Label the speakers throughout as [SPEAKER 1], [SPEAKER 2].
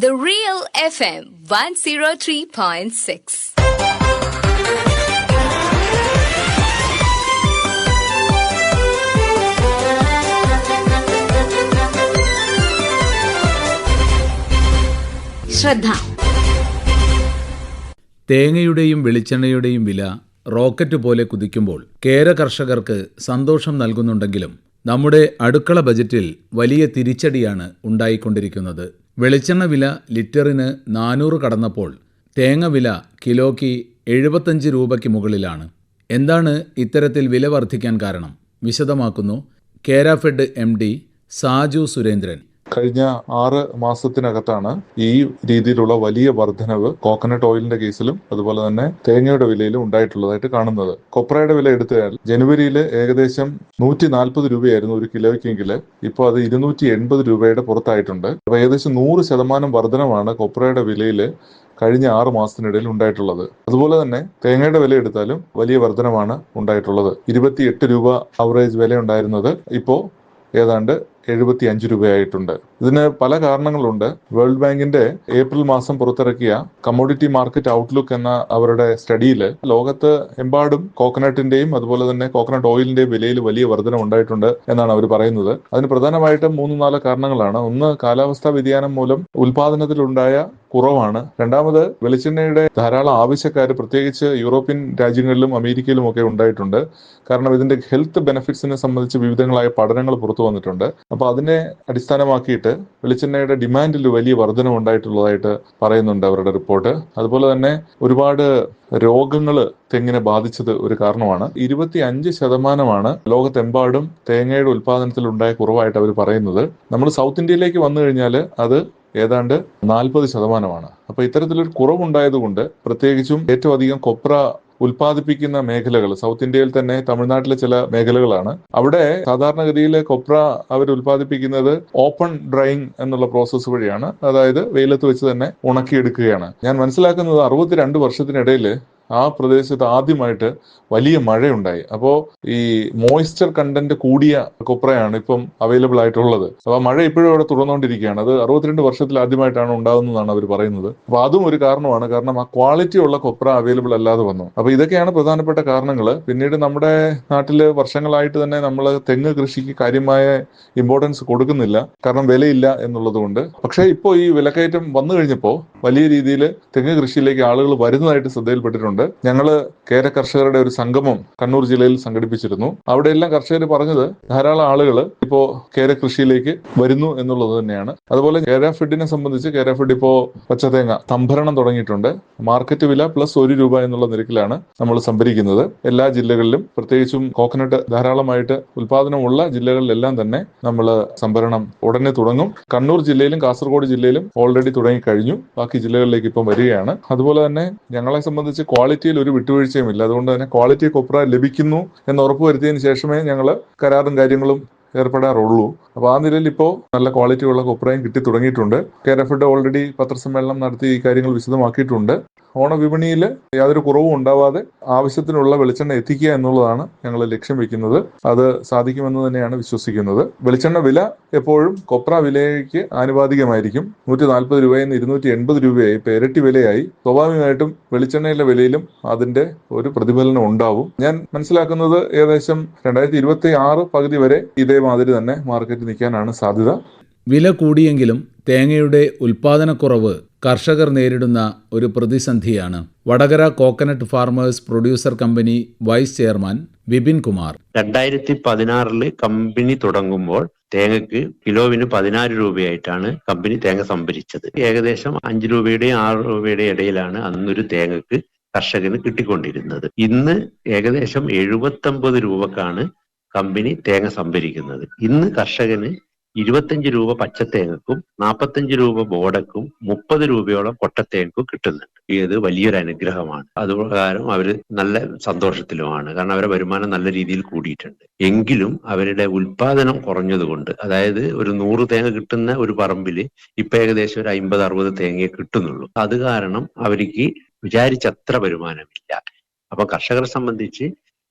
[SPEAKER 1] The Real FM 103.6. ശ്രദ്ധ
[SPEAKER 2] തേങ്ങയുടെയും വെളിച്ചെണ്ണയുടെയും വില rocket പോലെ കുതിക്കുമ്പോൾ കേര കർഷകർക്ക് സന്തോഷം നൽകുന്നുണ്ടെങ്കിലും നമ്മുടെ അടുക്കള ബജറ്റിൽ വലിയ തിരിച്ചടിയാണ് ഉണ്ടായിക്കൊണ്ടിരിക്കുന്നത് വെളിച്ചെണ്ണ വില ലിറ്ററിന് നാനൂറ് കടന്നപ്പോൾ തേങ്ങ വില കിലോയ്ക്ക് എഴുപത്തഞ്ച് രൂപയ്ക്ക് മുകളിലാണ്. എന്താണ് ഇത്തരത്തിൽ വില വർദ്ധിക്കാൻ കാരണം? വിശദമാക്കുന്നു കേരാഫെഡ് എം ഡി സാജു സുരേന്ദ്രൻ.
[SPEAKER 3] കഴിഞ്ഞ ആറ് മാസത്തിനകത്താണ് ഈ രീതിയിലുള്ള വലിയ വർധനവ് കോക്കനട്ട് ഓയിലിന്റെ കേസിലും അതുപോലെ തന്നെ തേങ്ങയുടെ വിലയിലും ഉണ്ടായിട്ടുള്ളതായിട്ട് കാണുന്നത്. കൊപ്രയുടെ വില എടുത്താൽ ജനുവരിയിൽ ഏകദേശം നൂറ്റി നാൽപ്പത് രൂപയായിരുന്നു ഒരു കിലോയ്ക്കെങ്കിൽ ഇപ്പോൾ അത് ഇരുന്നൂറ്റി എൺപത് രൂപയുടെ പുറത്തായിട്ടുണ്ട്. അപ്പൊ ഏകദേശം നൂറ് ശതമാനം വർധനമാണ് കൊപ്രയുടെ വിലയിൽ കഴിഞ്ഞ ആറ് മാസത്തിനിടയിൽ ഉണ്ടായിട്ടുള്ളത്. അതുപോലെ തന്നെ തേങ്ങയുടെ വില എടുത്താലും വലിയ വർധനമാണ് ഉണ്ടായിട്ടുള്ളത്. ഇരുപത്തിയെട്ട് രൂപ അവറേജ് വില ഉണ്ടായിരുന്നത് ഇപ്പോൾ ഏതാണ്ട് എഴുപത്തി അഞ്ച് രൂപയായിട്ടുണ്ട്. ഇതിന് പല കാരണങ്ങളുണ്ട്. വേൾഡ് ബാങ്കിന്റെ ഏപ്രിൽ മാസം പുറത്തിറക്കിയ കമ്മോഡിറ്റി മാർക്കറ്റ് ഔട്ട്ലുക്ക് എന്ന അവരുടെ സ്റ്റഡിയിൽ ലോകത്ത് എമ്പാടും കോക്കനട്ടിന്റെയും അതുപോലെ തന്നെ കോക്കനട്ട് ഓയിലിന്റെയും വിലയിൽ വലിയ വർധന ഉണ്ടായിട്ടുണ്ട് എന്നാണ് അവർ പറയുന്നത്. അതിന് പ്രധാനമായിട്ടും മൂന്ന് നാല് കാരണങ്ങളാണ്. ഒന്ന് കാലാവസ്ഥാ വ്യതിയാനം മൂലം ഉൽപാദനത്തിലുണ്ടായ കുറവാണ്. രണ്ടാമത് വെളിച്ചെണ്ണയുടെ ധാരാളം ആവശ്യക്കാർ പ്രത്യേകിച്ച് യൂറോപ്യൻ രാജ്യങ്ങളിലും അമേരിക്കയിലും ഒക്കെ ഉണ്ടായിട്ടുണ്ട്. കാരണം ഇതിന്റെ ഹെൽത്ത് ബെനിഫിറ്റ്സിനെ സംബന്ധിച്ച് വിവിധങ്ങളായ പഠനങ്ങൾ പുറത്തു വന്നിട്ടുണ്ട്. അപ്പൊ അതിനെ അടിസ്ഥാനമാക്കിയിട്ട് വെളിച്ചെണ്ണയുടെ ഡിമാൻഡിൽ വലിയ വർധനം ഉണ്ടായിട്ടുള്ളതായിട്ട് പറയുന്നുണ്ട് അവരുടെ റിപ്പോർട്ട്. അതുപോലെ തന്നെ ഒരുപാട് രോഗങ്ങൾ തെങ്ങിനെ ബാധിച്ചത് ഒരു കാരണമാണ്. ഇരുപത്തി അഞ്ച് ശതമാനമാണ് ലോകത്തെമ്പാടും തേങ്ങയുടെ ഉൽപാദനത്തിൽ ഉണ്ടായ കുറവായിട്ട് അവർ പറയുന്നത്. നമ്മൾ സൗത്ത് ഇന്ത്യയിലേക്ക് വന്നു കഴിഞ്ഞാൽ അത് ഏതാണ്ട് നാൽപ്പത് ശതമാനമാണ്. അപ്പൊ ഇത്തരത്തിലൊരു കുറവുണ്ടായതുകൊണ്ട് പ്രത്യേകിച്ചും ഏറ്റവും അധികം കൊപ്ര ഉൽപ്പാദിപ്പിക്കുന്ന മേഖലകൾ. സൗത്ത് ഇന്ത്യയിൽ തന്നെ തമിഴ്നാട്ടിലെ ചില മേഖലകളാണ്. അവിടെ സാധാരണഗതിയിൽ കൊപ്ര അവർ ഉൽപ്പാദിപ്പിക്കുന്നത് ഓപ്പൺ ഡ്രൈയിങ് എന്നുള്ള പ്രോസസ്സ് വഴിയാണ്. അതായത് വെയിലത്ത് വെച്ച് തന്നെ ഉണക്കിയെടുക്കുകയാണ്. ഞാൻ മനസ്സിലാക്കുന്നത് അറുപത്തിരണ്ട് വർഷത്തിനിടയിൽ ആ പ്രദേശത്ത് ആദ്യമായിട്ട് വലിയ മഴയുണ്ടായി. അപ്പോൾ ഈ മോയ്സ്ചർ കണ്ടന്റ് കൂടിയ കൊപ്രയാണ് ഇപ്പം അവൈലബിൾ ആയിട്ടുള്ളത്. അപ്പോൾ മഴ ഇപ്പോഴും അവിടെ തുടർന്നുകൊണ്ടിരിക്കുകയാണ്. അത് അറുപത്തിരണ്ട് വർഷത്തിൽ ആദ്യമായിട്ടാണ് ഉണ്ടാകുന്നതാണ് അവർ പറയുന്നത്. അപ്പോൾ അതും ഒരു കാരണമാണ്. കാരണം ആ ക്വാളിറ്റി ഉള്ള കൊപ്ര അവൈലബിൾ അല്ലാതെ വന്നു. അപ്പോൾ ഇതൊക്കെയാണ് പ്രധാനപ്പെട്ട കാരണങ്ങൾ. പിന്നീട് നമ്മുടെ നാട്ടിൽ വർഷങ്ങളായിട്ട് തന്നെ നമ്മൾ തെങ്ങ് കൃഷിക്ക് കാര്യമായ ഇമ്പോർട്ടൻസ് കൊടുക്കുന്നില്ല. കാരണം വിലയില്ല എന്നുള്ളത് കൊണ്ട്. പക്ഷേ ഇപ്പോൾ ഈ വിലക്കയറ്റം വന്നു കഴിഞ്ഞപ്പോൾ വലിയ രീതിയിൽ തെങ്ങ് കൃഷിയിലേക്ക് ആളുകൾ വരുന്നതായിട്ട് ശ്രദ്ധയിൽപ്പെട്ടിട്ടുണ്ട്. ഞങ്ങൾ കേര കർഷകരുടെ ഒരു സംഗമം കണ്ണൂർ ജില്ലയിൽ സംഘടിപ്പിച്ചിരുന്നു. അവിടെയെല്ലാം കർഷകർ പറഞ്ഞത് ധാരാളം ആളുകൾ ഇപ്പോ കേര കൃഷിയിലേക്ക് വരുന്നു എന്നുള്ളത് തന്നെയാണ്. അതുപോലെ കേര ഫുഡിനെ സംബന്ധിച്ച് കേര ഫുഡ് ഇപ്പോ പച്ചതേങ്ങ സംഭരണം തുടങ്ങിയിട്ടുണ്ട്. മാർക്കറ്റ് വില പ്ലസ് ഒരു രൂപ എന്നുള്ള നിരക്കിലാണ് നമ്മൾ സംഭരിക്കുന്നത്. എല്ലാ ജില്ലകളിലും പ്രത്യേകിച്ചും കോക്കനട്ട് ധാരാളമായിട്ട് ഉൽപാദനമുള്ള ജില്ലകളിലെല്ലാം തന്നെ നമ്മൾ സംഭരണം ഉടനെ തുടങ്ങും. കണ്ണൂർ ജില്ലയിലും കാസർഗോഡ് ജില്ലയിലും ഓൾറെഡി തുടങ്ങി കഴിഞ്ഞു. ബാക്കി ജില്ലകളിലേക്ക് ഇപ്പം വരികയാണ്. അതുപോലെ തന്നെ ഞങ്ങളെ സംബന്ധിച്ച് ക്വാളിറ്റിയിൽ ഒരു വിട്ടുവീഴ്ചയുമില്ല അതുകൊണ്ട് തന്നെ ക്വാളിറ്റി കൊപ്ര ലഭിക്കുന്നു എന്ന് ഉറപ്പുവരുത്തിയതിന് ശേഷമേ ഞങ്ങൾ കരാറും കാര്യങ്ങളും ഏർപ്പെടാറുള്ളൂ. അപ്പോൾ ആ നിലയിൽ ഇപ്പോൾ നല്ല ക്വാളിറ്റി ഉള്ള കൊപ്രയും കിട്ടി തുടങ്ങിയിട്ടുണ്ട്. കേരഫഡ് ഓൾറെഡി പത്രസമ്മേളനം നടത്തി ഈ കാര്യങ്ങൾ വിശദമാക്കിയിട്ടുണ്ട്. ഓണവിപണിയിൽ യാതൊരു കുറവും ഉണ്ടാവാതെ ആവശ്യത്തിനുള്ള വെളിച്ചെണ്ണ എത്തിക്കുക എന്നുള്ളതാണ് ഞങ്ങൾ ലക്ഷ്യം വെക്കുന്നത്. അത് സാധിക്കുമെന്ന് തന്നെയാണ് വിശ്വസിക്കുന്നത്. വെളിച്ചെണ്ണ വില എപ്പോഴും കൊപ്ര വിലയ്ക്ക് ആനുപാതികമായിരിക്കും. നൂറ്റി നാൽപ്പത് രൂപയിൽ നിന്ന് ഇരുന്നൂറ്റി എൺപത് രൂപയായി ഇപ്പൊ ഇരട്ടി വിലയായി. സ്വാഭാവികമായിട്ടും വെളിച്ചെണ്ണയിലെ വിലയിലും അതിന്റെ ഒരു പ്രതിഫലനം ഉണ്ടാവും. ഞാൻ മനസ്സിലാക്കുന്നത് ഏകദേശം രണ്ടായിരത്തി ഇരുപത്തി ആറ് പകുതി വരെ ഇതേമാതിരി തന്നെ മാർക്കറ്റിൽ നിൽക്കാനാണ് സാധ്യത.
[SPEAKER 2] വില കൂടിയെങ്കിലും തേങ്ങയുടെ ഉൽപാദനക്കുറവ് കർഷകർ നേരിടുന്ന ഒരു പ്രതിസന്ധിയാണ്. Vadakara coconut farmers producer company vice chairman Vipin Kumar.
[SPEAKER 4] രണ്ടായിരത്തി പതിനാറിൽ കമ്പനി തുടങ്ങുമ്പോൾ തേങ്ങക്ക് കിലോവിന് പതിനാറ് രൂപയായിട്ടാണ് കമ്പനി തേങ്ങ സംഭരിച്ചത്. ഏകദേശം അഞ്ച് രൂപയുടെയും ആറ് രൂപയുടെയും ഇടയിലാണ് അന്നൊരു തേങ്ങക്ക് കർഷകന് കിട്ടിക്കൊണ്ടിരുന്നത്. ഇന്ന് ഏകദേശം എഴുപത്തി രൂപക്കാണ് കമ്പനി തേങ്ങ സംഭരിക്കുന്നത്. ഇന്ന് കർഷകന് ഇരുപത്തഞ്ച് രൂപ പച്ചത്തേങ്ങക്കും നാൽപ്പത്തഞ്ച് രൂപ ബോർഡക്കും മുപ്പത് രൂപയോളം കൊട്ടത്തേങ്ങക്കും കിട്ടുന്നുണ്ട്. ഇത് വലിയൊരു അനുഗ്രഹമാണ്. അതുപ്രകാരം അവർ നല്ല സന്തോഷത്തിലുമാണ്. കാരണം അവരുടെ വരുമാനം നല്ല രീതിയിൽ കൂടിയിട്ടുണ്ട്. എങ്കിലും അവരുടെ ഉൽപാദനം കുറഞ്ഞതുകൊണ്ട് അതായത് ഒരു നൂറ് തേങ്ങ കിട്ടുന്ന ഒരു പറമ്പിൽ ഇപ്പൊ ഏകദേശം ഒരു അമ്പത് അറുപത് തേങ്ങയെ കിട്ടുന്നുള്ളൂ. അത് കാരണം അവർക്ക് വിചാരിച്ചത്ര വരുമാനമില്ല. അപ്പൊ കർഷകരെ സംബന്ധിച്ച്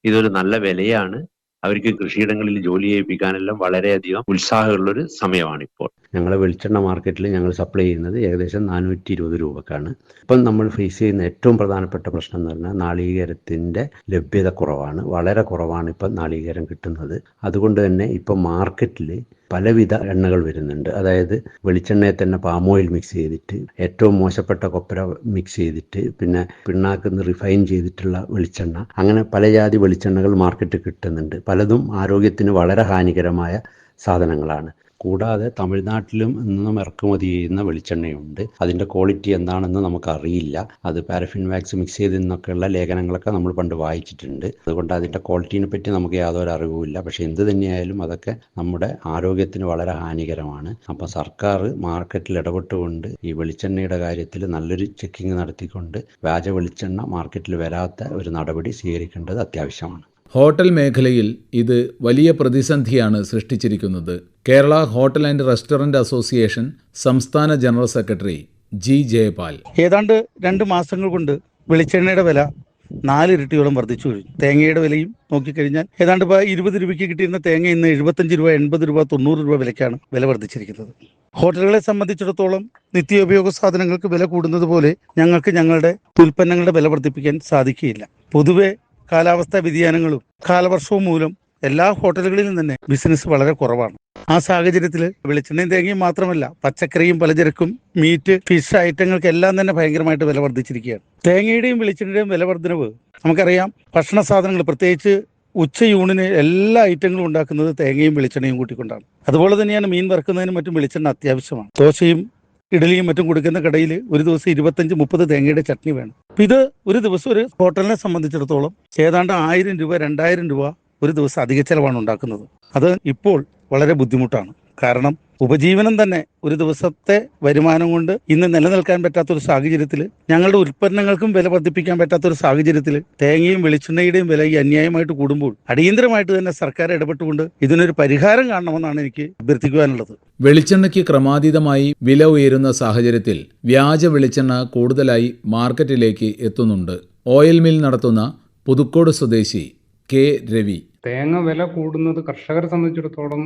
[SPEAKER 4] ഇതൊരു നല്ല വിലയാണ്. അവർക്ക് കൃഷിയിടങ്ങളിൽ ജോലി ചെയ്യിപ്പിക്കാനെല്ലാം വളരെയധികം ഉത്സാഹമുള്ള ഒരു സമയമാണ് ഇപ്പോൾ ഞങ്ങളെ വെളിച്ചെണ്ണ മാർക്കറ്റിൽ ഞങ്ങൾ സപ്ലൈ ചെയ്യുന്നത് ഏകദേശം നാനൂറ്റി ഇരുപത് രൂപക്കാണ്. ഇപ്പം നമ്മൾ ഫേസ് ചെയ്യുന്ന ഏറ്റവും പ്രധാനപ്പെട്ട പ്രശ്നം എന്ന് പറഞ്ഞാൽ നാളികേരത്തിന്റെ ലഭ്യത കുറവാണ്. വളരെ കുറവാണ് ഇപ്പം നാളികേരം കിട്ടുന്നത്. അതുകൊണ്ട് തന്നെ ഇപ്പം മാർക്കറ്റിൽ പലവിധ എണ്ണകൾ വരുന്നുണ്ട്. അതായത് വെളിച്ചെണ്ണയെ തന്നെ പാം ഓയിൽ മിക്സ് ചെയ്തിട്ട് ഏറ്റവും മോശപ്പെട്ട കൊപ്പര മിക്സ് ചെയ്തിട്ട് പിന്നെ പിണ്ണാക്കുന്ന് റിഫൈൻ ചെയ്തിട്ടുള്ള വെളിച്ചെണ്ണ. അങ്ങനെ പല ജാതി വെളിച്ചെണ്ണകൾ മാർക്കറ്റിൽ കിട്ടുന്നുണ്ട്. പലതും ആരോഗ്യത്തിന് വളരെ ഹാനികരമായ സാധനങ്ങളാണ്. കൂടാതെ തമിഴ്നാട്ടിലും നിന്നും ഇറക്കുമതി ചെയ്യുന്ന വെളിച്ചെണ്ണയുണ്ട്. അതിന്റെ ക്വാളിറ്റി എന്താണെന്ന് നമുക്കറിയില്ല. അത് പാരഫിൻ വാക്സ് മിക്സ് ചെയ്ത് ചെയ്തെന്നൊക്കെയുള്ള ലേഖനങ്ങളൊക്കെ നമ്മൾ പണ്ട് വായിച്ചിട്ടുണ്ട്. അതുകൊണ്ട് അതിന്റെ ക്വാളിറ്റിനെ പറ്റി നമുക്ക് യാതൊരു അറിവുമില്ല പക്ഷേ എന്ത് തന്നെയായാലും അതൊക്കെ നമ്മുടെ ആരോഗ്യത്തിന് വളരെ ഹാനികരമാണ്. അപ്പോൾ സർക്കാർ മാർക്കറ്റിൽ ഇടപെട്ടുകൊണ്ട് ഈ വെളിച്ചെണ്ണയുടെ കാര്യത്തിൽ നല്ലൊരു ചെക്കിംഗ് നടത്തിക്കൊണ്ട് വ്യാജ വെളിച്ചെണ്ണ മാർക്കറ്റിൽ വരാത്ത ഒരു നടപടി സ്വീകരിക്കേണ്ടത് അത്യാവശ്യമാണ്.
[SPEAKER 2] ഹോട്ടൽ മേഖലയിൽ ഇത് വലിയ പ്രതിസന്ധിയാണ് സൃഷ്ടിച്ചിരിക്കുന്നത്. Kerala hotel and restaurant association സംസ്ഥാന ജനറൽ സെക്രട്ടറി ജി ജയപാൽ.
[SPEAKER 1] ഏതാണ്ട് രണ്ട് മാസങ്ങൾ കൊണ്ട് വെളിച്ചെണ്ണയുടെ വില നാല് ഇരട്ടിയോളം വർദ്ധിച്ചു കഴിഞ്ഞു തേങ്ങയുടെ വിലയും നോക്കിക്കഴിഞ്ഞാൽ ഏതാണ്ട് ഇപ്പോൾ ഇരുപത് രൂപയ്ക്ക് കിട്ടിയിരുന്ന തേങ്ങ ഇന്ന് എഴുപത്തഞ്ച് രൂപ എൺപത് രൂപ തൊണ്ണൂറ് രൂപ വിലയ്ക്കാണ് വില വർദ്ധിച്ചിരിക്കുന്നത്. ഹോട്ടലുകളെ സംബന്ധിച്ചിടത്തോളം നിത്യോപയോഗ സാധനങ്ങൾക്ക് വില കൂടുന്നത് പോലെ ഞങ്ങൾക്ക് ഞങ്ങളുടെ ഉൽപ്പന്നങ്ങളുടെ വില വർദ്ധിപ്പിക്കാൻ സാധിക്കുകയില്ല. പൊതുവെ കാലാവസ്ഥാ വ്യതിയാനങ്ങളും കാലവർഷവും മൂലം എല്ലാ ഹോട്ടലുകളിലും തന്നെ ബിസിനസ് വളരെ കുറവാണ്. ആ സാഹചര്യത്തിൽ വെളിച്ചെണ്ണയും തേങ്ങയും മാത്രമല്ല പച്ചക്കറിയും പലചരക്കും മീറ്റ് ഫിഷ് ഐറ്റങ്ങൾക്കെല്ലാം തന്നെ ഭയങ്കരമായിട്ട് വില വർദ്ധിച്ചിരിക്കുകയാണ്. തേങ്ങയുടെയും വെളിച്ചെണ്ണയുടെയും വില വർധനവ് നമുക്കറിയാം. ഭക്ഷണ സാധനങ്ങൾ പ്രത്യേകിച്ച് ഉച്ചയൂണിന് എല്ലാ ഐറ്റങ്ങളും ഉണ്ടാക്കുന്നത് തേങ്ങയും വെളിച്ചെണ്ണയും കൂട്ടിക്കൊണ്ടാണ്. അതുപോലെ തന്നെയാണ് മീൻ വറുക്കുന്നതിനും മറ്റും വെളിച്ചെണ്ണ അത്യാവശ്യമാണ്. ദോശയും ഇഡലിയും മറ്റും കൊടുക്കുന്ന കടയിൽ ഒരു ദിവസം ഇരുപത്തഞ്ച് മുപ്പത് തേങ്ങയുടെ ചട്നി വേണം. അപ്പം ഇത് ഒരു ദിവസം ഒരു ഹോട്ടലിനെ സംബന്ധിച്ചിടത്തോളം ഏതാണ്ട് ആയിരം രൂപ രണ്ടായിരം രൂപ ഒരു ദിവസം അധിക ചെലവാണ് ഉണ്ടാക്കുന്നത്. അത് ഇപ്പോൾ വളരെ ബുദ്ധിമുട്ടാണ്. കാരണം ഉപജീവനം തന്നെ ഒരു ദിവസത്തെ വരുമാനം കൊണ്ട് ഇന്ന് നിലനിൽക്കാൻ പറ്റാത്തൊരു സാഹചര്യത്തിൽ ഞങ്ങളുടെ ഉൽപ്പന്നങ്ങൾക്കും വില വർദ്ധിപ്പിക്കാൻ പറ്റാത്തൊരു സാഹചര്യത്തിൽ തേങ്ങയും വെളിച്ചെണ്ണയുടെയും വില ഈ അന്യായമായിട്ട് കൂടുമ്പോൾ അടിയന്തരമായിട്ട് തന്നെ സർക്കാർ ഇടപെട്ടുകൊണ്ട് ഇതിനൊരു പരിഹാരം കാണണമെന്നാണ് എനിക്ക് അഭ്യർത്ഥിക്കുവാനുള്ളത്.
[SPEAKER 2] വെളിച്ചെണ്ണയ്ക്ക് ക്രമാതീതമായി വില ഉയരുന്ന സാഹചര്യത്തിൽ വ്യാജ വെളിച്ചെണ്ണ കൂടുതലായി മാർക്കറ്റിലേക്ക് എത്തുന്നുണ്ട്. ഓയിൽ മിൽ നടത്തുന്ന പുതുക്കോട് സ്വദേശി കെ. രവി.
[SPEAKER 5] തേങ്ങ വില കൂടുന്നത് കർഷകരെ സംബന്ധിച്ചിടത്തോളം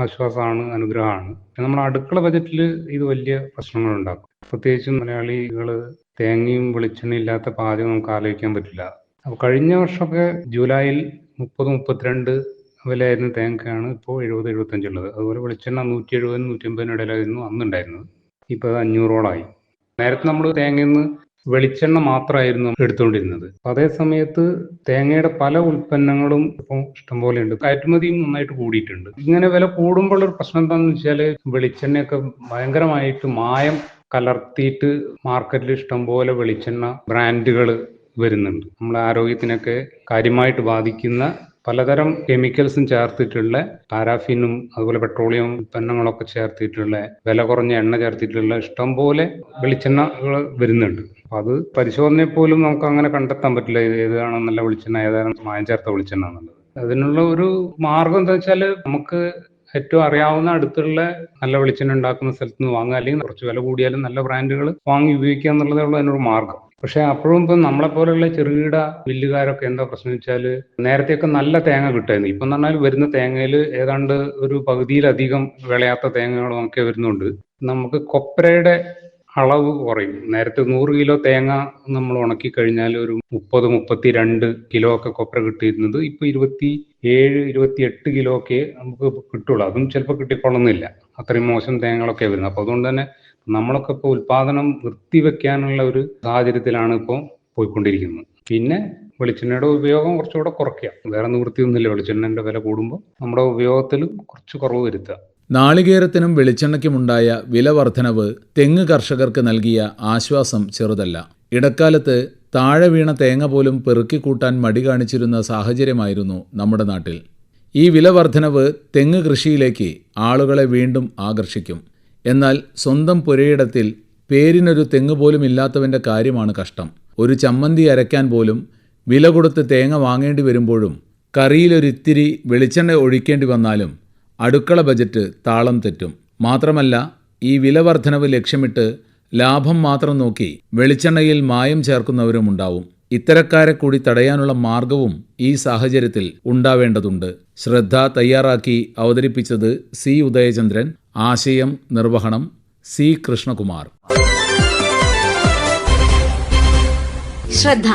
[SPEAKER 5] ആശ്വാസമാണ് അനുഗ്രഹമാണ്. നമ്മുടെ അടുക്കള ബജറ്റിൽ ഇത് വലിയ പ്രശ്നങ്ങൾ ഉണ്ടാക്കും പ്രത്യേകിച്ചും മലയാളികൾ തേങ്ങയും വെളിച്ചെണ്ണയും ഇല്ലാത്ത പാചകം നമുക്ക് ആലോചിക്കാൻ പറ്റില്ല. അപ്പോൾ കഴിഞ്ഞ വർഷമൊക്കെ ജൂലൈയിൽ മുപ്പത് മുപ്പത്തിരണ്ട് വിലയായിരുന്ന തേങ്ങയാണ് ഇപ്പോൾ എഴുപത് എഴുപത്തഞ്ചുള്ളത്. അതുപോലെ വെളിച്ചെണ്ണ നൂറ്റി എഴുപതിനും നൂറ്റി അമ്പതിനും ഇടയിലായിരുന്നു അന്നുണ്ടായിരുന്നത്. ഇപ്പോൾ അത് അഞ്ഞൂറോളായി. നേരത്തെ നമ്മൾ തേങ്ങയിൽ നിന്ന് വെളിച്ചെണ്ണ മാത്രമായിരുന്നു എടുത്തുകൊണ്ടിരുന്നത് അതേ സമയത്ത് തേങ്ങയുടെ പല ഉൽപ്പന്നങ്ങളും ഇപ്പം ഇഷ്ടംപോലെ ഉണ്ട് കയറ്റുമതിയും നന്നായിട്ട് കൂടിയിട്ടുണ്ട്. ഇങ്ങനെ വില കൂടുമ്പോൾ ഒരു പ്രശ്നം എന്താണെന്ന് വെച്ചാൽ വെളിച്ചെണ്ണയൊക്കെ ഭയങ്കരമായിട്ട് മായം കലർത്തിയിട്ട് മാർക്കറ്റിൽ ഇഷ്ടംപോലെ വെളിച്ചെണ്ണ ബ്രാൻഡുകൾ വരുന്നുണ്ട്. നമ്മുടെ ആരോഗ്യത്തിനൊക്കെ കാര്യമായിട്ട് ബാധിക്കുന്ന പലതരം കെമിക്കൽസും ചേർത്തിട്ടുള്ള പാരാഫിനും അതുപോലെ പെട്രോളിയം ഉൽപ്പന്നങ്ങളൊക്കെ ചേർത്തിട്ടുള്ള വില കുറഞ്ഞ എണ്ണ ചേർത്തിട്ടുള്ള ഇഷ്ടംപോലെ വെളിച്ചെണ്ണകൾ വരുന്നുണ്ട്. അപ്പൊ അത് പരിശോധനയെ പോലും നമുക്ക് അങ്ങനെ കണ്ടെത്താൻ പറ്റില്ല. ഇത് ഏതാണ് നല്ല വെളിച്ചെണ്ണ ഏതാണ് മായം ചേർത്ത വെളിച്ചെണ്ണ എന്നുള്ളത്. അതിനുള്ള ഒരു മാർഗം എന്താ വെച്ചാൽ നമുക്ക് ഏറ്റവും അറിയാവുന്ന അടുത്തുള്ള നല്ല വെളിച്ചെണ്ണ ഉണ്ടാക്കുന്ന സ്ഥലത്ത് നിന്ന് വാങ്ങുക. അല്ലെങ്കിൽ കുറച്ച് വില കൂടിയാലും നല്ല ബ്രാൻഡുകൾ വാങ്ങി ഉപയോഗിക്കുക എന്നുള്ളതേ ഉള്ളൂ അതിനൊരു മാർഗം. പക്ഷെ അപ്പോഴും ഇപ്പം നമ്മളെ പോലെയുള്ള ചെറുകിട വില്ലുകാരൊക്കെ എന്താ പ്രശ്നം വെച്ചാൽ നേരത്തെയൊക്കെ നല്ല തേങ്ങ കിട്ടായിരുന്നു. ഇപ്പം എന്ന് പറഞ്ഞാൽ വരുന്ന തേങ്ങയിൽ ഏതാണ്ട് ഒരു പകുതിയിലധികം വിളയാത്ത തേങ്ങകളും ഒക്കെ വരുന്നുണ്ട്. നമുക്ക് കൊപ്രയുടെ അളവ് കുറയും. നേരത്തെ നൂറ് കിലോ തേങ്ങ നമ്മൾ ഉണക്കി കഴിഞ്ഞാൽ ഒരു മുപ്പത് മുപ്പത്തി രണ്ട് കിലോ ഒക്കെ കൊപ്ര കിട്ടിയിരുന്നത്. ഇപ്പൊ ഇരുപത്തി ഏഴ് ഇരുപത്തി എട്ട് കിലോ ഒക്കെ നമുക്ക് കിട്ടുള്ളൂ. അതും ചിലപ്പോൾ കിട്ടിക്കൊള്ളുന്നില്ല. അത്രയും മോശം തേങ്ങകളൊക്കെ വരുന്നത്. അപ്പോൾ അതുകൊണ്ട് തന്നെ നമ്മളൊക്കെ ഇപ്പോൾ ഉൽപാദനം നിർത്തിവെക്കാനുള്ള ഒരു സാഹചര്യത്തിലാണ് ഇപ്പോൾ പോയിക്കൊണ്ടിരിക്കുന്നത്. പിന്നെ വെളിച്ചെണ്ണയുടെ ഉപയോഗം കുറച്ചുകൂടെ കുറയ്ക്കുക. വേറെ നിവൃത്തിയൊന്നുമില്ല വെളിച്ചെണ്ണന്റെ വില കൂടുമ്പോൾ നമ്മുടെ ഉപയോഗത്തിൽ കുറച്ച് കുറവ് വരുത്തുക.
[SPEAKER 2] നാളികേരത്തിനും വെളിച്ചെണ്ണയ്ക്കുമുണ്ടായ വില വർധനവ് തെങ്ങ് കർഷകർക്ക് നൽകിയ ആശ്വാസം ചെറുതല്ല. ഇടക്കാലത്ത് താഴെ വീണ തേങ്ങ പോലും പെറുക്കിക്കൂട്ടാൻ മടി കാണിച്ചിരുന്ന സാഹചര്യമായിരുന്നു നമ്മുടെ നാട്ടിൽ. ഈ വില വർധനവ് തെങ്ങ് കൃഷിയിലേക്ക് ആളുകളെ വീണ്ടും ആകർഷിക്കും. എന്നാൽ സ്വന്തം പുരയിടത്തിൽ പേരിനൊരു തെങ്ങ് പോലും ഇല്ലാത്തവന്റെ കാര്യമാണ് കഷ്ടം. ഒരു ചമ്മന്തി അരയ്ക്കാൻ പോലും വില കൊടുത്ത് തേങ്ങ വാങ്ങേണ്ടി വരുമ്പോഴും കറിയിലൊരിത്തിരി വെളിച്ചെണ്ണ ഒഴിക്കേണ്ടി വന്നാലും അടുക്കള ബജറ്റ് താളം തെറ്റും. മാത്രമല്ല ഈ വില വർധനവ് ലക്ഷ്യമിട്ട് ലാഭം മാത്രം നോക്കി വെളിച്ചെണ്ണയിൽ മായം ചേർക്കുന്നവരുമുണ്ടാവും ഇത്തരക്കാരെ കൂടി തടയാനുള്ള മാർഗവും ഈ സാഹചര്യത്തിൽ ഉണ്ടാവേണ്ടതുണ്ട്. ശ്രദ്ധ തയ്യാറാക്കി അവതരിപ്പിച്ചത് സി ഉദയചന്ദ്രൻ ആശയം നിർവഹണം സി കൃഷ്ണകുമാർ.
[SPEAKER 6] ശ്രദ്ധ.